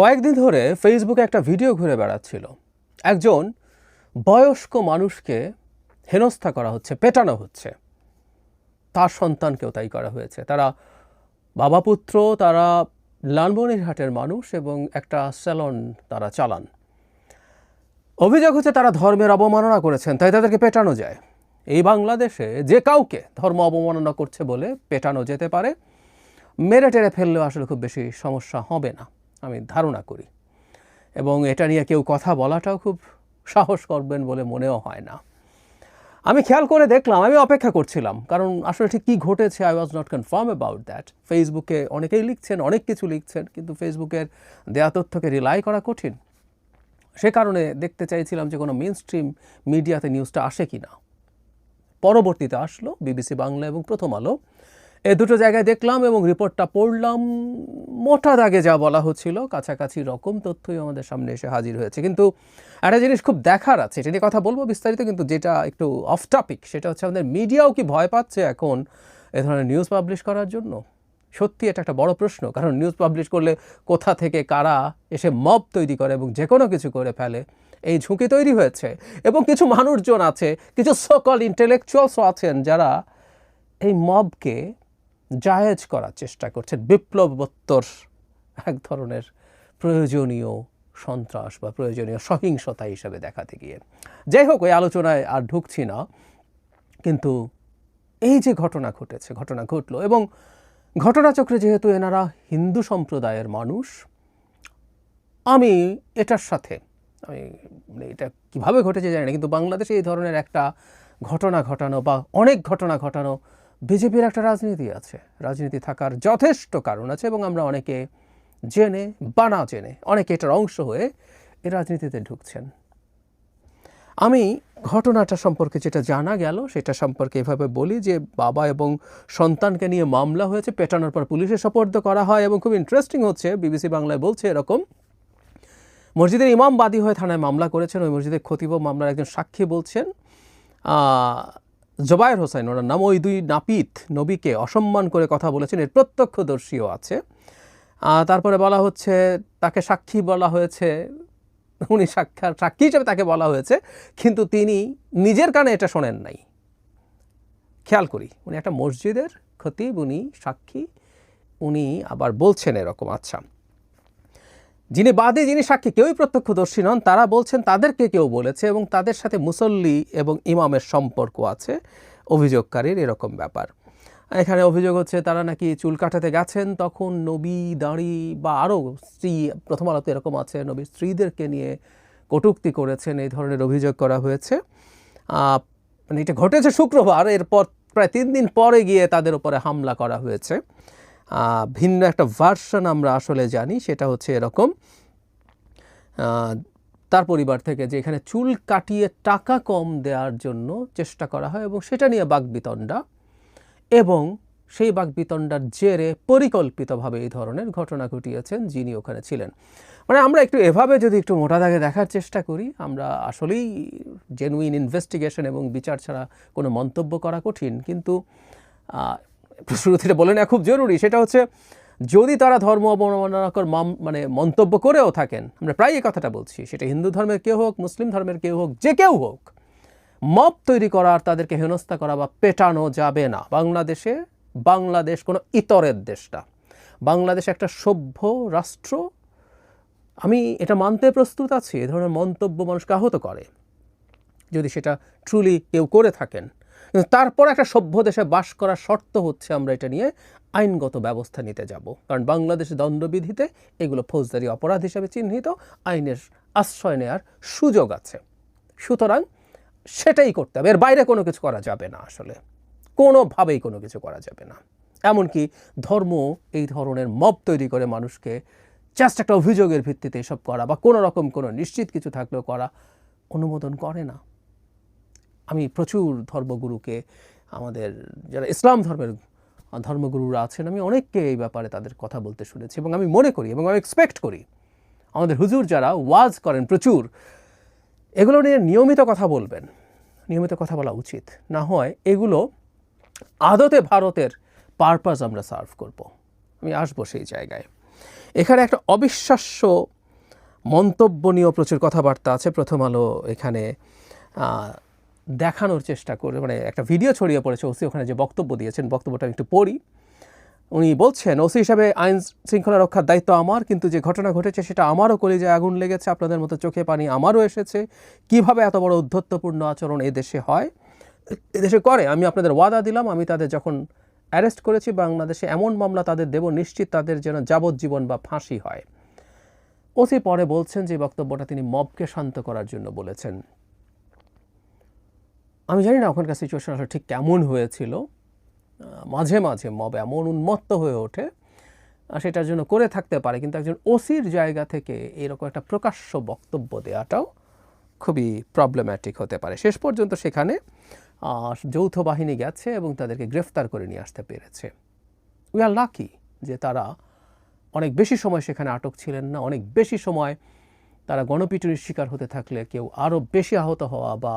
কয়েকদিন ধরে ফেসবুকে একটা ভিডিও ঘুরে বেড়াচ্ছিল। একজন বয়স্ক মানুষকে হেনস্থা করা হচ্ছে, পেটানো হচ্ছে। তার সন্তানকেও তাই করা হয়েছে। তারা বাবা পুত্র, তারা লালমনিরহাটের মানুষ এবং একটা স্যালন তারা চালান। অভিযোগ হচ্ছে তারা ধর্মের অবমাননা করেছেন, তাই তাদেরকে পেটানো যায়। এই বাংলাদেশে যে কাউকে ধর্ম অবমাননা করছে বলে পেটানো যেতে পারে, মেরে টেরে ফেললেও আসলে খুব বেশি সমস্যা হবে না। আমি ধারণা করি। এবং এটা নিয়ে কেউ কথা বলাটাও খুব সাহস করবেন বলে মনেও হয় না। আমি খেয়াল করে দেখলাম, আমি অপেক্ষা করছিলাম, কারণ আসলে ঠিক কী ঘটেছে I was not confirm about that ফেসবুকে অনেকেই লিখছেন, অনেক কিছু লিখছেন, কিন্তু ফেসবুকের দেয়া তথ্যকে রিলাই করা কঠিন। সে কারণে দেখতে চাইছিলাম যে কোনো মেন স্ট্রিম মিডিয়াতে নিউজটা আসে কি না পরবর্তীতে আসলো বিবিসি বাংলা এবং প্রথম আলো। এ দুটো জায়গায় দেখলাম এবং রিপোর্টটা পড়লাম। মোটা দাগে যা বলা হচ্ছিল, কাছাকাছি রকম তথ্যই আমাদের সামনে এসে হাজির হয়েছে। কিন্তু একটা জিনিস খুব দেখার আছে এটা নিয়ে কথা বলব বিস্তারিত, কিন্তু যেটা একটু অফ টপিক সেটা হচ্ছে আমাদের মিডিয়াও কি ভয় পাচ্ছে এখন এ ধরনের নিউজ পাবলিশ করার জন্য? সত্যি এটা একটা বড় প্রশ্ন, কারণ নিউজ পাবলিশ করলে কোথা থেকে কারা এসে মব তৈরি করে এবং যে কোনো কিছু করে ফেলে। এই ঝুঁকি তৈরি হয়েছে এবং কিছু মানুষজন আছে, কিছু সকল ইন্টেলেকচুয়ালসও আছেন যারা এই মবকে জায়েজ করার চেষ্টা করছেন। বিপ্লবোত্তর এক ধরনের প্রয়োজনীয় সন্ত্রাস বা প্রয়োজনীয় সহিংসতা হিসাবে দেখাতে গিয়ে। যাই হোক, ওই আলোচনায় আর ঢুকছি না। কিন্তু এই যে ঘটনা ঘটেছে, ঘটনা ঘটলো এবং ঘটনাচক্রে যেহেতু এনারা হিন্দু সম্প্রদায়ের মানুষ, আমি এটার সাথে, আমি মানে এটা কীভাবে ঘটেছে জানি না, কিন্তু বাংলাদেশে এই ধরনের একটা ঘটনা ঘটানো বা অনেক ঘটনা ঘটানো বিজেপির একটা রাজনীতি আছে। রাজনীতি থাকার যথেষ্ট কারণ আছে এবং আমরা অনেকে জেনে বা না জেনে, অনেকে এটার অংশ হয়ে এ রাজনীতিতে ঢুকছেন। আমি ঘটনাটা সম্পর্কে যেটা জানা গেল, সেটা সম্পর্কে এভাবে বলি যে বাবা এবং সন্তানকে নিয়ে মামলা হয়েছে, পেটানোর পর পুলিশে সপর্দ করা হয় এবং খুব ইন্টারেস্টিং হচ্ছে, বিবিসি বাংলায় বলছে এরকম, মসজিদের ইমাম বাদী হয়ে থানায় মামলা করেছেন, ওই মসজিদের খতিব মামলার একজন সাক্ষী বলছেন। জবায়ের হোসেন ওনার নাম ওই দুই নাপিত, নবীকে অসম্মান করে কথা বলেছেন, এর প্রত্যক্ষদর্শীও আছে। তারপরে বলা হচ্ছে, তাকে সাক্ষী বলা হয়েছে, উনি সাক্ষাৎ সাক্ষী হিসেবে তাকে বলা হয়েছে, কিন্তু তিনি নিজের কানে এটা শোনেন নাই। খেয়াল করি, উনি একটা মসজিদের খতিব, উনি সাক্ষী, উনি আবার বলছেন এরকম আচ্ছা। যিনি বাদী, যিনি সাক্ষী, কেউই প্রত্যক্ষদর্শী নন, তারা বলছেন তাদেরকে কেউ বলেছে এবং তাদের সাথে মুসল্লি এবং ইমামের সম্পর্ক আছে। অভিযোগকারীর এরকম ব্যাপার। এখানে অভিযোগ হচ্ছে তারা নাকি চুল কাটাতে গেছেন, তখন নবী, দাঁড়ি বা আরও স্ত্রী, প্রথম আলোতে এরকম আছে, নবীর স্ত্রীদেরকে নিয়ে কটূক্তি করেছেন, এই ধরনের অভিযোগ করা হয়েছে। মানে এটা ঘটেছে শুক্রবার, এরপর প্রায় তিন দিন পরে গিয়ে তাদের উপরে হামলা করা হয়েছে। ভিন্ন একটা ভার্সন আমরা আসলে জানি, সেটা হচ্ছে এরকম। তার পরিবার থেকে যে এখানে চুল কাটিয়ে টাকা কম দেওয়ার জন্য চেষ্টা করা হয় এবং সেটা নিয়ে বাগবিতণ্ডা এবং সেই বাগবিতণ্ডার জেরে পরিকল্পিতভাবে এই ধরনের ঘটনা ঘটিয়েছেন যিনি ওখানে ছিলেন। মানে আমরা একটু এভাবে যদি একটু মোটা দাগে দেখার চেষ্টা করি, আমরা আসলেই জেনুইন ইনভেস্টিগেশন এবং বিচার ছাড়া কোনো মন্তব্য করা কঠিন, কিন্তু শুরুতে বলে নেওয়া খুব জরুরি। সেটা হচ্ছে, যদি তারা ধর্ম অবমাননাকর মানে মন্তব্য করেও থাকেন, আমরা প্রায় এই কথাটা বলছি, সেটা হিন্দু ধর্মের কেউ হোক, মুসলিম ধর্মের কেউ হোক, যে কেউ হোক, মব তৈরি করা আর তাদেরকে হেনস্থা করা বা পেটানো যাবে না। বাংলাদেশে, বাংলাদেশ কোনো ইতরের দেশটা। বাংলাদেশ একটা সভ্য রাষ্ট্র। আমি এটা মানতে প্রস্তুত আছি, এ ধরনের মন্তব্য মানুষকে আহত করে। যদি সেটা ট্রুলি কেউ করে থাকেন তারপর একটা সভ্য দেশে বাস করার শর্ত হচ্ছে আমরা এটা নিয়ে আইনগত ব্যবস্থা নিতে যাব। কারণ বাংলাদেশের দণ্ডবিধিতে এগুলো ফৌজদারি অপরাধ হিসাবে চিহ্নিত, আইনের আশ্রয় নেওয়ার সুযোগ আছে। সুতরাং সেটাই করতে হবে। এর বাইরে কোনো কিছু করা যাবে না আসলে। কোনোভাবেই কোনো কিছু করা যাবে না। এমনকি ধর্ম এই ধরনের মব তৈরি করে মানুষকে জাস্ট একটা অভিযোগের ভিত্তিতে এসব করা বা কোনো রকম কোনো নিশ্চিত কিছু থাকলেও করা অনুমোদন করে না। আমি প্রচুর ধর্মগুরুকে আমাদের যারা ইসলাম ধর্মের ধর্মগুরুরা আছেন, আমি অনেককে এই ব্যাপারে তাদের কথা বলতে শুনেছি এবং আমি মনে করি এবং আমি এক্সপেক্ট করি। আমাদের হুজুর যারা ওয়াজ করেন প্রচুর, এগুলো নিয়ে নিয়মিত কথা বলবেন। নিয়মিত কথা বলা উচিত। না হয় এগুলো আদতে ভারতের পারপাস আমরা সার্ভ করব। আমি আসব সেই জায়গায়। এখানে একটা অবিশ্বাস্য মন্তব্য নিয়েও প্রচুর কথাবার্তা আছে। প্রথম আলো এখানে দেখানোর চেষ্টা করে মানে একটা ভিডিও ছড়িয়ে পড়েছে ওসি ওখানে যে বক্তব্য দিয়েছেন, বক্তব্যটা আমি একটু পড়ি। উনি বলছেন, ওসি হিসাবে আইন শৃঙ্খলা রক্ষার দায়িত্ব আমার, কিন্তু যে ঘটনা ঘটেছে সেটা আমারও কলেজে আগুন লেগেছে, আপনাদের মতো চোখে পানি আমারও এসেছে। কীভাবে এত বড় উদ্ধত্তপূর্ণ আচরণ এদেশে হয়? এদেশে করে, আমি আপনাদের ওয়াদা দিলাম, আমি তাদের যখন অ্যারেস্ট করেছি, বাংলাদেশে এমন মামলা তাদের দেব, নিশ্চিত তাদের যেন যাবজ্জীবন বা ফাঁসি হয়। ওসি পরে বলছেন যে বক্তব্যটা তিনি মবকে শান্ত করার জন্য বলেছেন। আমি জানি না ওখানকার সিচুয়েশন আসলে ঠিক কেমন হয়েছিল। মাঝে মাঝে মব এমন উন্মত্ত হয়ে ওঠে সেটার জন্য করে থাকতে পারে, কিন্তু একজন ওসির জায়গা থেকে এরকম একটা প্রকাশ্য বক্তব্য দেওয়াটাও খুবই প্রবলেম্যাটিক হতে পারে। শেষ পর্যন্ত সেখানে যৌথ বাহিনী গেছে এবং তাদেরকে গ্রেফতার করে নিয়ে আসতে পেরেছে। উই আর লাকি যে তারা অনেক বেশি সময় সেখানে আটক ছিলেন না, অনেক বেশি সময় তারা গণপিটুনির শিকার হতে থাকলে কেউ আরও বেশি আহত হওয়া বা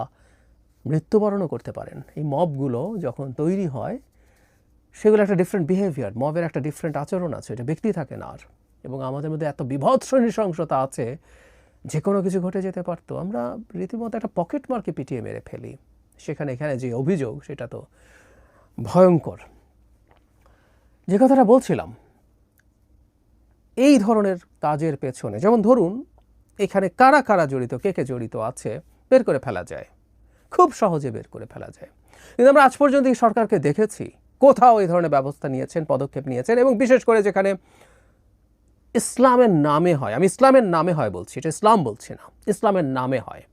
মৃত্যুবরণও করতে পারেন। এই মবগুলো যখন তৈরি হয়, সেগুলো একটা ডিফারেন্ট বিহেভিয়ার মবের একটা ডিফারেন্ট আচরণ আছে, এটা ব্যক্তি থাকে না আর। এবং আমাদের মধ্যে এত বিভৎস নৃশংসতা আছে, যে কোনো কিছু ঘটে যেতে পারতো। আমরা রীতিমতো একটা পকেট মার্কে পিটিয়ে মেরে ফেলি। সেখানে, এখানে যে অভিযোগ, সেটা তো ভয়ঙ্কর। যে কথাটা বলছিলাম, এই ধরনের কাজের পেছনে, যেমন ধরুন, এখানে কারা কারা জড়িত, কে কে জড়িত আছে, বের করে ফেলা যায়। খুব সহজে বের করে ফেলা যায়। কিন্তু আমরা আজ পর্যন্ত এই সরকারকে দেখেছি, কোথাও এই ধরনের ব্যবস্থা নিয়েছেন, পদক্ষেপ নিয়েছেন এবং বিশেষ করে যেখানে ইসলামের নামে হয়, আমি ইসলামের নামে হয় বলছি, এটা ইসলাম বলছি না, ইসলামের নামে হয়।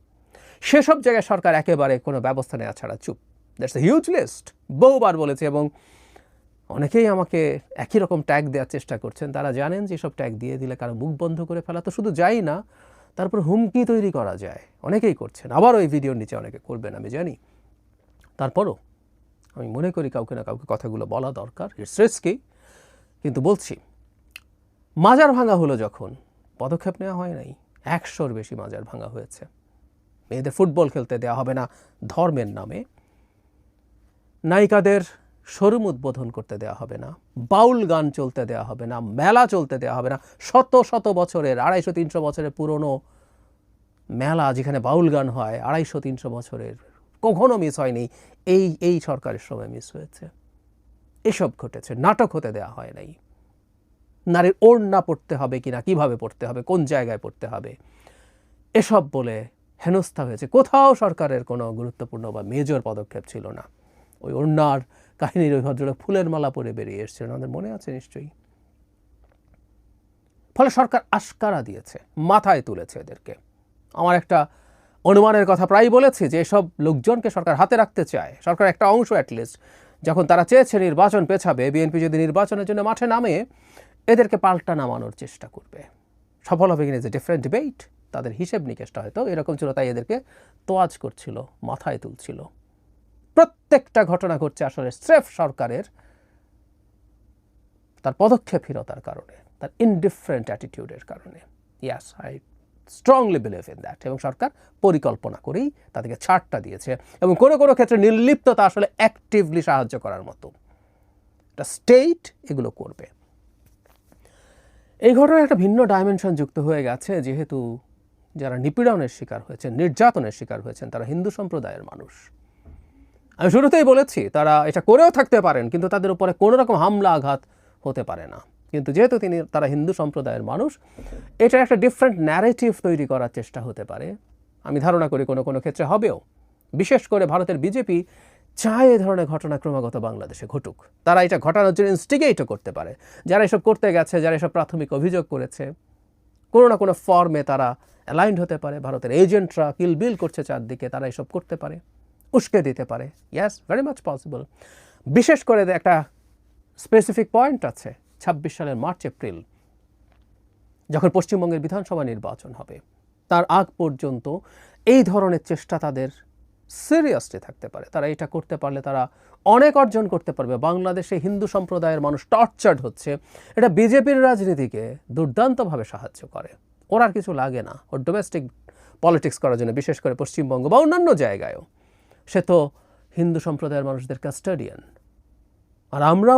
সেসব জায়গায় সরকার একেবারে কোনো ব্যবস্থা নেওয়া ছাড়া চুপ। দ্যাটস এ হিউজ লিস্ট বহুবার বলেছে এবং অনেকেই আমাকে একই রকম ট্যাগ দেওয়ার চেষ্টা করছেন, তারা জানেন যে সব ট্যাগ দিয়ে দিলে কারও মুখ বন্ধ করে ফেলা তো শুধু যাই না তারপর হুমকি তৈরি করা যায়। অনেকেই করছেন। আবার ওই ভিডিওর নিচে অনেকে করবেন, আমি জানি। তারপরও আমি মনে করি কাউকে না কাউকে কথাগুলো বলা দরকার। ইটস রিস্কি কিন্তু বলছি, মাজার ভাঙা হলো যখন, পদক্ষেপ নেওয়া হয় নাই। একশোর বেশি মাজার ভাঙা হয়েছে। মেয়েদের ফুটবল খেলতে দেওয়া হবে না ধর্মের নামে। নায়িকাদের শোরুম উদ্বোধন করতে দেওয়া হবে না, বাউল গান চলতে দেওয়া হবে না, মেলা চলতে দেওয়া হবে না, শত শত বছরের, আড়াইশো তিনশো বছরের পুরনো মেলা যেখানে বাউল গান হয়, আড়াইশো তিনশো বছরের, কখনো মিস হয়নি। এই এই সরকারের সময় মিস হয়েছে। এসব ঘটেছে, নাটক হতে দেওয়া হয় নাই। নারীর ওড়না পড়তে হবে কিনা, কীভাবে পড়তে হবে, কোন জায়গায় পড়তে হবে, এসব বলে হেনস্থা হয়েছে। কোথাও সরকারের কোনো গুরুত্বপূর্ণ বা মেজর পদক্ষেপ ছিল না। ওই ওড়নার কাহিনীর ওই ভদ্রলোক ফুলের মালা পরে বেরিয়ে এসেছিলেন। আমাদের মনে আছে নিশ্চয়ই? ফলে সরকার আশকারা দিয়েছে, মাথায় তুলেছে এদেরকে। আমার একটা অনুমানের কথা প্রায় বলেছি যে এসব লোকজনকে সরকার হাতে রাখতে চায়। সরকার একটা অংশ অ্যাটলিস্ট যখন তারা চেয়েছে নির্বাচন পেছাবে, বিএনপি যদি নির্বাচনের জন্য মাঠে নামে, এদেরকে পাল্টা নামানোর চেষ্টা করবে। সফল হবে কিনা যে ডিফারেন্ট ডিবেট তাদের হিসেব নিকেশটা হয়তো এরকম ছিল, তাই এদেরকে তোয়াজ করছিল, মাথায় তুলছিল। প্রত্যেকটা ঘটনা ঘটছে আসলে স্রেফ সরকারের। তার পদক্ষেপহীনতার কারণে, তার ইনডিফারেন্ট অ্যাটিটিউডের কারণে। Yes I strongly believe in that এবং সরকার পরিকল্পনা করেই তাদেরকে ছাড়টা দিয়েছে। এবং কোনো কোনো ক্ষেত্রে নির্লিপ্ততা আসলে অ্যাক্টিভলি সাহায্য করার মতো। এটা স্টেট এগুলো করবে। এই ঘটনায় একটা ভিন্ন ডাইমেনশন যুক্ত হয়ে গেছে। যেহেতু যারা নিপীড়নের শিকার হয়েছেন, নির্যাতনের শিকার হয়েছেন, তারা হিন্দু সম্প্রদায়ের মানুষ। আমি শুরুতেই বলেছি, তারা এটা করেও থাকতে পারেন, কিন্তু তাদের উপরে কোনো রকম হামলা আঘাত হতে পারে না। কিন্তু যেহেতু তিনি, তারা হিন্দু সম্প্রদায়ের মানুষ, এটা একটা ডিফারেন্ট ন্যারেটিভ তৈরি করার চেষ্টা হতে পারে। আমি ধারণা করি কোনো কোনো ক্ষেত্রে হবেও। বিশেষ করে ভারতের বিজেপি চায় এ ধরনের ঘটনা ক্রমাগত বাংলাদেশে ঘটুক। তারা এটা ঘটানোর জন্য ইনস্টিগেটও করতে পারে। যারা এসব করতে গেছে, যারা এসব প্রাথমিক অভিযোগ করেছে, কোনো না কোনো ফর্মে তারা অ্যালাইন্ড হতে পারে। ভারতের এজেন্টরা কিলবিল করছে চারদিকে, তারা এসব করতে পারে। উস্কে দিতে পারে। ইয়াস ভেরি মাচ পসিবল বিশেষ করে একটা স্পেসিফিক পয়েন্ট আছে, ছাব্বিশ সালের মার্চ, এপ্রিল, যখন পশ্চিমবঙ্গের বিধানসভা নির্বাচন হবে, তার আগ পর্যন্ত এই ধরনের চেষ্টা তাদের সিরিয়াসলি থাকতে পারে। তারা এটা করতে পারলে তারা অনেক অর্জন করতে পারবে। বাংলাদেশে হিন্দু সম্প্রদায়ের মানুষ টর্চার্ড হচ্ছে। এটা বিজেপির রাজনীতিকে দুর্দান্তভাবে সাহায্য করে। ওর আর কিছু লাগে না। ওর ডোমেস্টিক পলিটিক্স করার জন্য, বিশেষ করে পশ্চিমবঙ্গ বা অন্যান্য জায়গায়ও। সে তো হিন্দু সম্প্রদায়ের মানুষদের কাস্টাডিয়ান আর আমরা